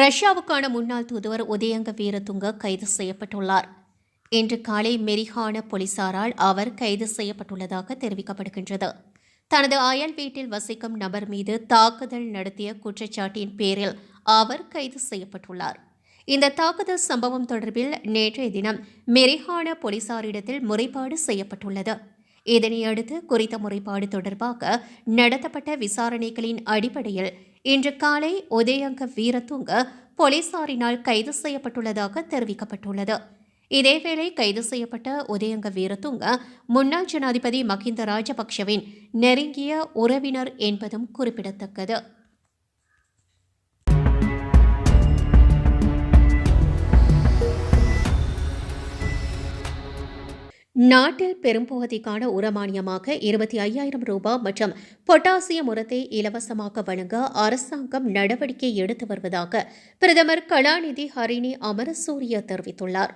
ரஷ்யாவுக்கான முன்னாள் தூதுவர் உதயங்க வீரதுங்க கைது செய்யப்பட்டுள்ளார். இன்று காலை மெரிஹான போலீசாரால் அவர் கைது செய்யப்பட்டுள்ளதாக தெரிவிக்கப்படுகின்றது. தனது அயல் வீட்டில் வசிக்கும் நபர் மீது தாக்குதல் நடத்திய குற்றச்சாட்டின் பேரில் அவர் கைது செய்யப்பட்டுள்ளார். இந்த தாக்குதல் சம்பவம் தொடர்பில் நேற்றைய தினம் மெரிஹான போலீசாரிடத்தில் முறைப்பாடு செய்யப்பட்டுள்ளது. இதனையடுத்து குறித்த முறைப்பாடு தொடர்பாக நடத்தப்பட்ட விசாரணைகளின் அடிப்படையில் இன்று காலை உதயங்க வீரதுங்க போலீசாரினால் கைது செய்யப்பட்டுள்ளதாக தெரிவிக்கப்பட்டுள்ளது. இதேவேளை கைது செய்யப்பட்ட உதயங்க வீரதுங்க முன்னாள் ஜனாதிபதி மஹிந்த ராஜபக்ஷவின் நெருங்கிய உறவினர் என்பதும் குறிப்பிடத்தக்கது. நாட்டில் பெரும்பகுதிக்கான உரமானியமாக இருபத்தி ஐயாயிரம் ரூபாய் மற்றும் பொட்டாசியம் உரத்தை இலவசமாக வழங்க அரசாங்கம் நடவடிக்கை எடுத்து வருவதாக பிரதமர் கலாநிதி ஹரிணி அமரசூரிய தெரிவித்துள்ளார்.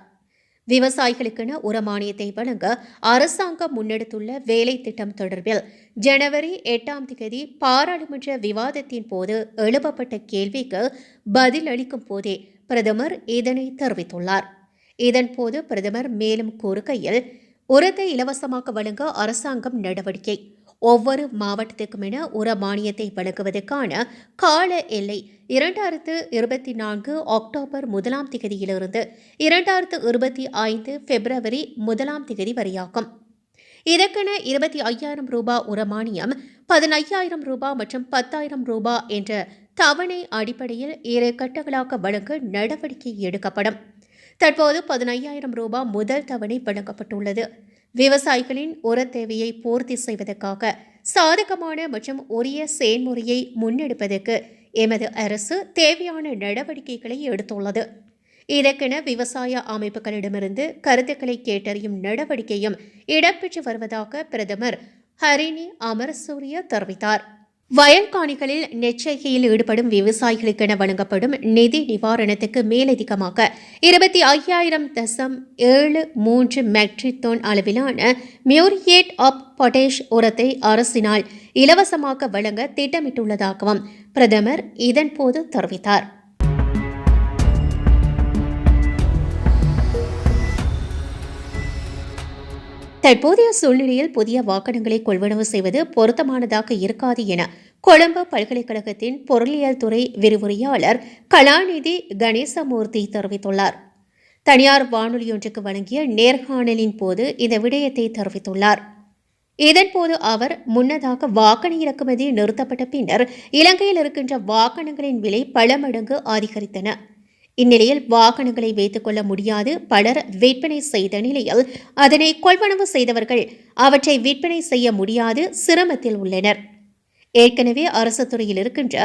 விவசாயிகளுக்கென உரமானியத்தை வழங்க அரசாங்கம் முன்னெடுத்துள்ள வேலை திட்டம் தொடர்பில் ஜனவரி எட்டாம் தேதி பாராளுமன்ற விவாதத்தின் போது எழுப்பப்பட்ட கேள்விக்கு பதிலளிக்கும் போதே பிரதமர் இதனை தெரிவித்துள்ளார். இதன்போது பிரதமர் மேலும் கூறுகையில் உரத்தை இலவசமாக வழங்க அரசாங்கம் நடவடிக்கை. ஒவ்வொரு மாவட்டத்துக்கும் என உர மானியத்தை வழங்குவதற்கான கால எல்லை இரண்டாயிரத்து இருபத்தி நான்கு அக்டோபர் முதலாம் திகதியிலிருந்து இரண்டாயிரத்து இருபத்தி ஐந்து பிப்ரவரி முதலாம் திகதி வரையாகும். இதற்கென இருபத்தி ஐயாயிரம் ரூபாய் உரமானியம் பதினையாயிரம் ரூபாய் மற்றும் பத்தாயிரம் ரூபாய் என்ற தவணை அடிப்படையில் இரு கட்டங்களாக வழங்க நடவடிக்கை எடுக்கப்படும். தற்போது பதினையாயிரம் ரூபாய் முதல் தவணை வழங்கப்பட்டுள்ளது. விவசாயிகளின் உர தேவையை பூர்த்தி செய்வதற்காக சாதகமான மற்றும் உரிய செயல்முறையை முன்னெடுப்பதற்கு எமது அரசு தேவையான நடவடிக்கைகளை எடுத்துள்ளது. இதற்கென விவசாய அமைப்புகளிடமிருந்து கருத்துக்களை கேட்டறியும் நடவடிக்கையும் இடம்பெற்று வருவதாக பிரதமர் ஹரிணி அமரசூரிய தெரிவித்தார். வயல்காணிகளில் நெச்சரிக்கையில் ஈடுபடும் விவசாயிகளுக்கென வழங்கப்படும் நிதி நிவாரணத்துக்கு மேலதிகமாக இருபத்தி ஐயாயிரம் தசம் ஏழு மூன்று மெட்ரிக் டோன் அளவிலான மியூரியேட் ஆப் பொட்டேஷ் உரத்தை அரசினால் இலவசமாக வழங்க திட்டமிட்டுள்ளதாகவும் பிரதமர் இதன்போது தெரிவித்தார். தற்போதைய சூழ்நிலையில் புதிய வாகனங்களை கொள்வனவு செய்வது பொருத்தமானதாக இருக்காது என கொழும்பு பல்கலைக்கழகத்தின் பொருளியல் துறை விரிவுரையாளர் கலாநிதி கணேசமூர்த்தி தெரிவித்துள்ளார். தனியார் வானொலியொன்றுக்கு வழங்கிய நேர்காணலின் போது இந்த விடயத்தை தெரிவித்துள்ளார். இதன்போது அவர் முன்னதாக வாகன இறக்குமதி நிறுத்தப்பட்ட பின்னர் இலங்கையில் இருக்கின்ற வாகனங்களின் விலை பல மடங்கு அதிகரித்தன. இந்நிலையில் வாகனங்களை வைத்துக் கொள்ள முடியாது. பலர் விற்பனை செய்த நிலையில் அதனை கொள்வனவு செய்தவர்கள் அவற்றை விற்பனை செய்ய முடியாது சிரமத்தில் உள்ளனர். ஏற்கனவே அரசு துறையில் இருக்கின்ற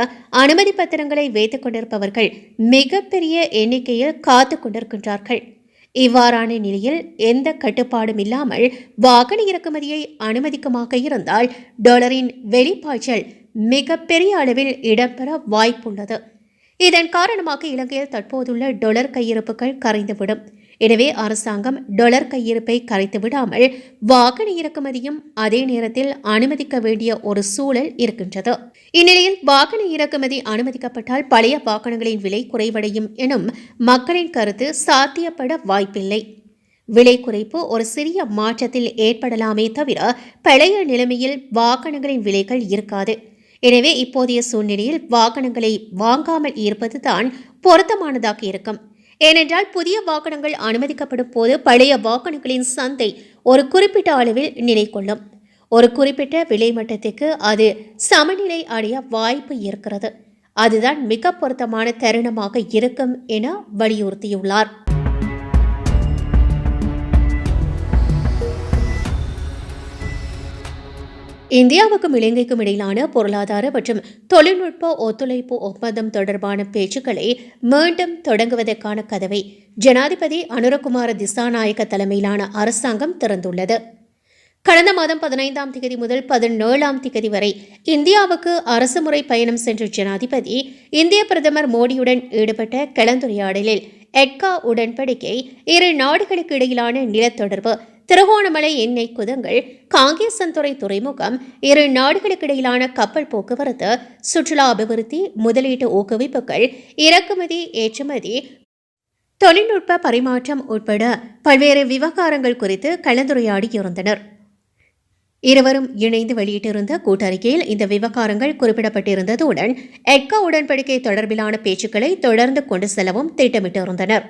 அனுமதி பத்திரங்களை வைத்துக் கொண்டிருப்பவர்கள் மிகப்பெரிய எண்ணிக்கையில் காத்துக் கொண்டிருக்கின்றார்கள். இவ்வாறான நிலையில் எந்த கட்டுப்பாடும் இல்லாமல் வாகன இறக்குமதியை அனுமதிக்குமாக இருந்தால் டாலரின் வெளிப்பாய்ச்சல் மிகப்பெரிய அளவில் இடம்பெற வாய்ப்புள்ளது. இதன் காரணமாக இலங்கையில் தற்போதுள்ள டொலர் கையிருப்புகள் கரைந்துவிடும். எனவே அரசாங்கம் டொலர் கையிருப்பை கரைத்து விடாமல் வாகன இறக்குமதியும் அதே நேரத்தில் அனுமதிக்க வேண்டிய ஒரு சூழல் இருக்கின்றது. இந்நிலையில் வாகன இறக்குமதி அனுமதிக்கப்பட்டால் பழைய வாகனங்களின் விலை குறைவடையும் எனும் மக்களின் கருத்து சாத்தியப்பட வாய்ப்பில்லை. விலை குறைப்பு ஒரு சிறிய மாற்றத்தில் ஏற்படலாமே தவிர பழைய நிலைமையில் வாகனங்களின் விலைகள் இருக்காது. எனவே இப்போதைய சூழ்நிலையில் வாகனங்களை வாங்காமல் இருப்பது தான் பொருத்தமானதாக இருக்கும். ஏனென்றால் புதிய வாகனங்கள் அனுமதிக்கப்படும் போது பழைய வாகனங்களின் சந்தை ஒரு குறிப்பிட்ட அளவில் நிலை கொள்ளும் ஒரு குறிப்பிட்ட விலை மட்டத்துக்கு அது சமநிலை அடைய வாய்ப்பு இருக்கிறது. அதுதான் மிக பொருத்தமான தருணமாக இருக்கும் என வலியுறுத்தியுள்ளார். இந்தியாவுக்கும் இலங்கைக்கும் இடையிலான பொருளாதார மற்றும் தொழில்நுட்ப ஒத்துழைப்பு ஒப்பந்தம் தொடர்பான பேச்சுக்களை மீண்டும் தொடங்குவதற்கான கதவை ஜனாதிபதி அனுரகுமார திசாநாயக்க தலைமையிலான அரசாங்கம் திறந்துள்ளது. கடந்த மாதம் பதினைந்தாம் தேதி முதல் பதினேழாம் தேதி வரை இந்தியாவுக்கு அரசுமுறை பயணம் சென்ற ஜனாதிபதி இந்திய பிரதமர் மோடியுடன் ஈடுபட்ட கலந்துரையாடலில் எட்கா உடன்படிக்கை இரு நாடுகளுக்கு இடையிலான நிலத்தொடர்பு திருகோணமலை எண்ணெய் குதங்கள் காங்கேசன்துறை துறைமுகம் இரு நாடுகளுக்கிடையிலான கப்பல் போக்குவரத்து சுற்றுலா அபிவிருத்தி முதலீட்டு ஊக்குவிப்புகள் இறக்குமதி ஏற்றுமதி தொழில்நுட்ப பரிமாற்றம் உட்பட பல்வேறு விவகாரங்கள் குறித்து கலந்துரையாடியிருந்தனர் இருவரும் இணைந்து வெளியிட்டிருந்த கூட்டறிக்கையில் இந்த விவகாரங்கள் குறிப்பிடப்பட்டிருந்ததுடன் எட்கா உடன்படிக்கை தொடர்பிலான பேச்சுக்களை தொடர்ந்து கொண்டு செல்லவும் திட்டமிட்டிருந்தனர்.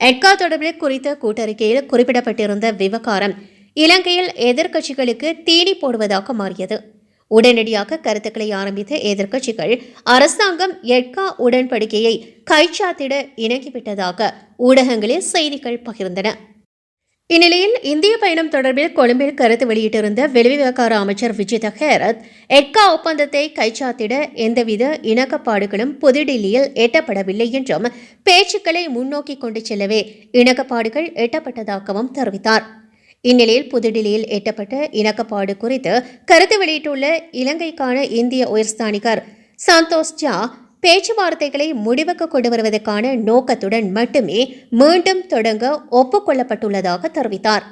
எட்கா தொடர்பில் குறித்த கூட்டறிக்கையில் குறிப்பிடப்பட்டிருந்த விவகாரம் இலங்கையில் எதிர்க்கட்சிகளுக்கு தீனி போடுவதாக மாறியது. உடனடியாக கருத்துக்களை ஆரம்பித்த எதிர்க்கட்சிகள் அரசாங்கம் எட்கா உடன்படிக்கையை கைச்சாத்திட இணங்கிவிட்டதாக ஊடகங்களில் செய்திகள் பகிர்ந்தன. இந்நிலையில் இந்திய பயணம் தொடர்பில் கொழும்பில் கருத்து வெளியிட்டிருந்த வெளிவிவகார அமைச்சர் விஜித ஹேரத் எட்கா ஒப்பந்தத்தை கைச்சாத்திட எந்தவித இணக்கப்பாடுகளும் புதுடில்லியில் எட்டப்படவில்லை என்றும் பேச்சுக்களை முன்னோக்கி கொண்டு செல்லவே இணக்கப்பாடுகள் எட்டப்பட்டதாகவும் தெரிவித்தார். இந்நிலையில் புதுடில்லியில் எட்டப்பட்ட இணக்கப்பாடு குறித்து கருத்து வெளியிட்டுள்ள இலங்கைக்கான இந்திய உயர்ஸ்தானிகர் சந்தோஷ் ஜா பேச்சுவார்த்தைகளை முடிவுக்கு கொண்டு வருவதற்கான நோக்கத்துடன் மட்டுமே மீண்டும் தொடங்க ஒப்புக்கொள்ளப்பட்டுள்ளதாக தெரிவித்தார்.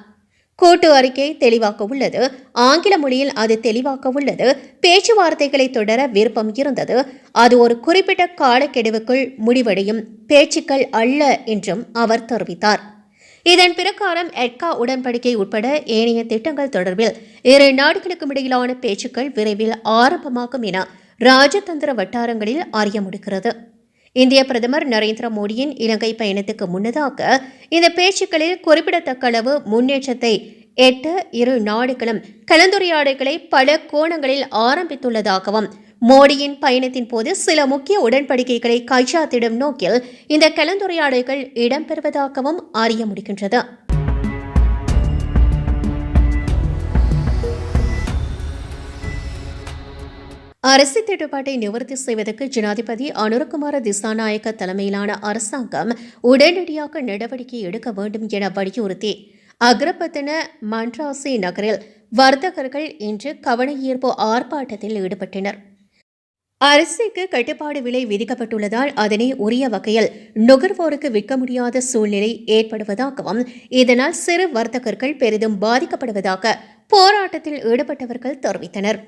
கூட்டு அறிக்கை தெளிவாக்க உள்ளது ஆங்கில மொழியில் அது தெளிவாக்க உள்ளது பேச்சுவார்த்தைகளை தொடர விருப்பம் இருந்தது. அது ஒரு குறிப்பிட்ட காலக்கெடுவுக்குள் முடிவடையும் பேச்சுக்கள் அல்ல என்றும் அவர் தெரிவித்தார். இதன் பிரகாரம் எட்கா உடன்படிக்கை உட்பட ஏனைய திட்டங்கள் தொடர்பில் இரு நாடுகளுக்கும் இடையிலான பேச்சுக்கள் விரைவில் ஆரம்பமாகும் என ராஜதந்திர வட்டாரங்களில் அறிய முடிகிறது இந்திய பிரதமர் நரேந்திர மோடியின் இலங்கை பயணத்துக்கு முன்னதாக இந்த பேச்சுக்களில் குறிப்பிடத்தக்க அளவு முன்னேற்றத்தை எட்ட இரு நாடுகளும் கலந்துரையாடல்களை பல கோணங்களில் ஆரம்பித்துள்ளதாகவும் மோடியின் பயணத்தின் போது சில முக்கிய உடன்படிக்கைகளை கைச்சாத்திடும் நோக்கில் இந்த கலந்துரையாடல்கள் இடம்பெறுவதாகவும் அறிய முடிகின்றது அரசு திட்டுப்பாட்டை நிவர்த்தி செய்வதற்கு ஜனாதிபதி அனுரகுமார திசாநாயக்க தலைமையிலான அரசாங்கம் உடனடியாக நடவடிக்கை எடுக்க வேண்டும் என வலியுறுத்தி அக்ரபத்தன மன்ராசி நகரில் வர்த்தகர்கள் இன்று கவனஈர்ப்பு ஆர்ப்பாட்டத்தில் ஈடுபட்டனர். அரிசிக்கு கட்டுப்பாடு விலை விதிக்கப்பட்டுள்ளதால் அதனை உரிய வகையில் நுகர்வோருக்கு விற்க முடியாத சூழ்நிலை ஏற்படுவதாகவும் இதனால் சிறு வர்த்தகர்கள் பெரிதும் பாதிக்கப்படுவதாக போராட்டத்தில் ஈடுபட்டவர்கள் தெரிவித்தனர்.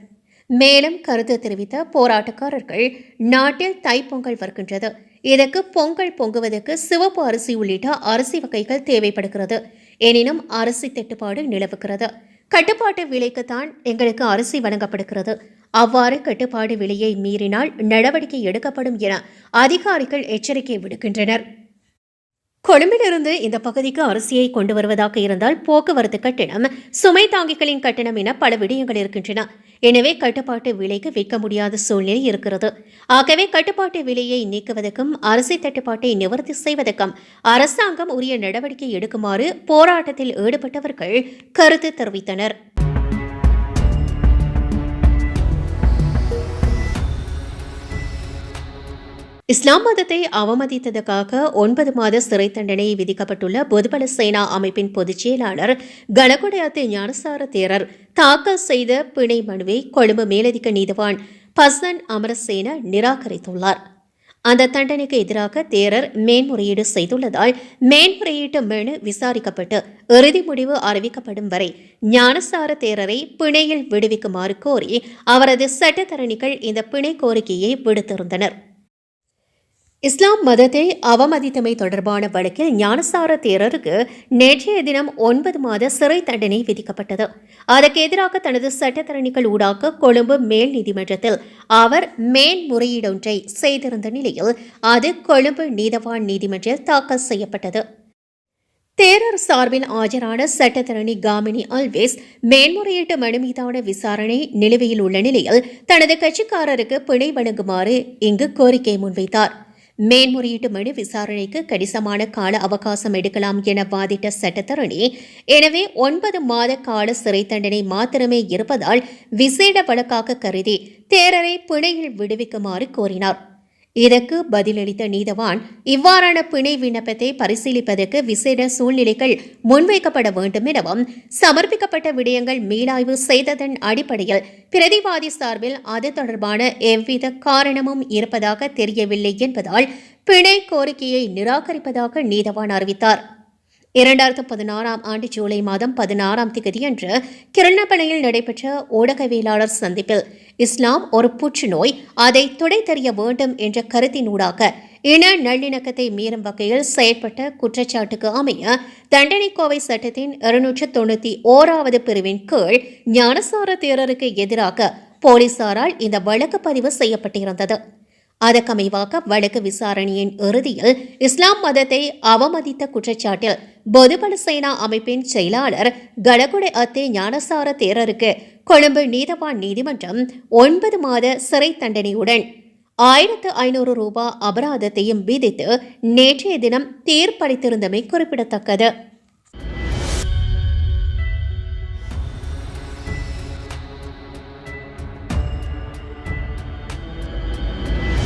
மேலும் கருத்து தெரிவித்த போராட்டக்காரர்கள் நாட்டில் தைப்பொங்கல் வருகின்றது. இதற்கு பொங்கல் பொங்குவதற்கு சிவப்பு அரிசி உள்ளிட்ட அரிசி வகைகள் தேவைப்படுகிறது. எனினும் அரிசி தட்டுப்பாடு நிலவுகிறது. கட்டுப்பாட்டு விலைக்குத்தான் எங்களுக்கு அரிசி வழங்கப்படுகிறது. அவ்வாறு கட்டுப்பாடு விலையை மீறினால் நடவடிக்கை எடுக்கப்படும் என அதிகாரிகள் எச்சரிக்கை விடுக்கின்றனர். கொழும்பிலிருந்து இந்த பகுதிக்கு அரிசியை கொண்டு வருவதாக இருந்தால் போக்குவரத்து கட்டணம் சுமை தாங்கிகளின் கட்டணம் என பல விடயங்கள் இருக்கின்றன. எனவே கட்டுப்பாட்டு விலைக்கு விற்க முடியாத சூழ்நிலை இருக்கிறது. ஆகவே கட்டுப்பாட்டு விலையை நீக்குவதற்கும் அரிசி தட்டுப்பாட்டை நிவர்த்தி செய்வதற்கும் அரசாங்கம் உரிய நடவடிக்கை எடுக்குமாறு போராட்டத்தில் ஈடுபட்டவர்கள் கருத்து தெரிவித்தனர். இஸ்லாம் மதத்தை அவமதித்ததற்காக ஒன்பது மாத சிறை தண்டனை விதிக்கப்பட்டுள்ள பொதுபல சேனா அமைப்பின் பொதுச் செயலாளர் கனகுடையாத்து ஞானசார தேரர் தாக்கல் செய்த பிணை மனுவை கொழும்பு மேலதிக நீதிவான் பசன் அமரசேன நிராகரித்துள்ளார். அந்த தண்டனைக்கு எதிராக தேரர் மேன்முறையீடு செய்துள்ளதால் மேன்முறையீட்டு மனு விசாரிக்கப்பட்டு இறுதி முடிவு அறிவிக்கப்படும் வரை ஞானசார தேரரை பிணையில் விடுவிக்குமாறு கோரி அவரது சட்டத்தரணிகள் இந்த பிணை கோரிக்கையை விடுத்திருந்தனர். இஸ்லாம் மதத்தை அவமதித்தமை தொடர்பான வழக்கில் ஞானசார தேரருக்கு நேற்றைய தினம் ஒன்பது மாத சிறை தண்டனை விதிக்கப்பட்டது. அதற்கு எதிராக தனது சட்டத்தரணிகள் ஊடாக கொழும்பு மேல் நீதிமன்றத்தில் அவர் மேன்முறையீடொன்றை செய்திருந்த நிலையில் அது கொழும்பு நீதவான் நீதிமன்றில் தாக்கல் செய்யப்பட்டது. தேரர் சார்பில் ஆஜரான சட்டத்தரணி காமினி அல்வேஸ் மேன்முறையீட்டு மனு மீதான விசாரணை நிலுவையில் உள்ள நிலையில் தனது கட்சிக்காரருக்கு பிணை வழங்குமாறு இங்கு கோரிக்கை முன்வைத்தார். மேன்முறையீட்டு மனு விசாரணைக்கு கணிசமான கால அவகாசம் எடுக்கலாம் என வாதிட்ட சட்டத்தரணி எனவே ஒன்பது மாத கால சிறை தண்டனை மாத்திரமே இருப்பதால் விசேட வழக்காக கருதி தேரரை பிணையில் விடுவிக்குமாறு கோரினார். இதற்கு பதிலளித்த நீதவான் இவ்வாறான பிணை விண்ணப்பத்தை பரிசீலிப்பதற்கு விசேட சூழ்நிலைகள் முன்வைக்கப்பட வேண்டும் எனவும் சமர்ப்பிக்கப்பட்ட விடயங்கள் மீளாய்வு செய்ததன் அடிப்படையில் பிரதிவாதி சார்பில் அது தொடர்பான எவ்வித காரணமும் இருப்பதாக தெரியவில்லை என்பதால் பிணை கோரிக்கையை நிராகரிப்பதாக நீதவான் அறிவித்தார். இரண்டாயிரத்து பதினாறாம் ஆண்டு ஜூலை மாதம் பதினாறாம் திகதியன்று கிருணப்பனையில் நடைபெற்ற ஊடகவியலாளர் சந்திப்பில் இஸ்லாம் ஒரு புற்றுநோய் அதை துடை தெரிய வேண்டும் என்ற கருத்தினூடாக இன நல்லிணக்கத்தை மீறும் வகையில் செயற்பட்ட குற்றச்சாட்டுக்கு அமைய தண்டனைக்கோவை சட்டத்தின் இருநூற்று தொண்ணூற்றி ஓராவது பிரிவின் கீழ் ஞானசார தேரருக்கு எதிராக போலீசாரால் இந்த வழக்கு பதிவு செய்யப்பட்டிருந்தது. அதற்கமைவாக வழக்கு விசாரணையின் இறுதியில் இஸ்லாம் மதத்தை அவமதித்த குற்றச்சாட்டில் பொதுபல சேனா அமைப்பின் செயலாளர் கடகுடை அத்தே ஞானசார தேரருக்கு கொழும்பு நீதவான் நீதிமன்றம் ஒன்பது மாத சிறை தண்டனையுடன் ஆயிரத்து ஐநூறு ரூபாய் அபராதத்தையும் விதித்து நேற்றைய தினம் தீர்ப்பளித்திருந்தமை குறிப்பிடத்தக்கது.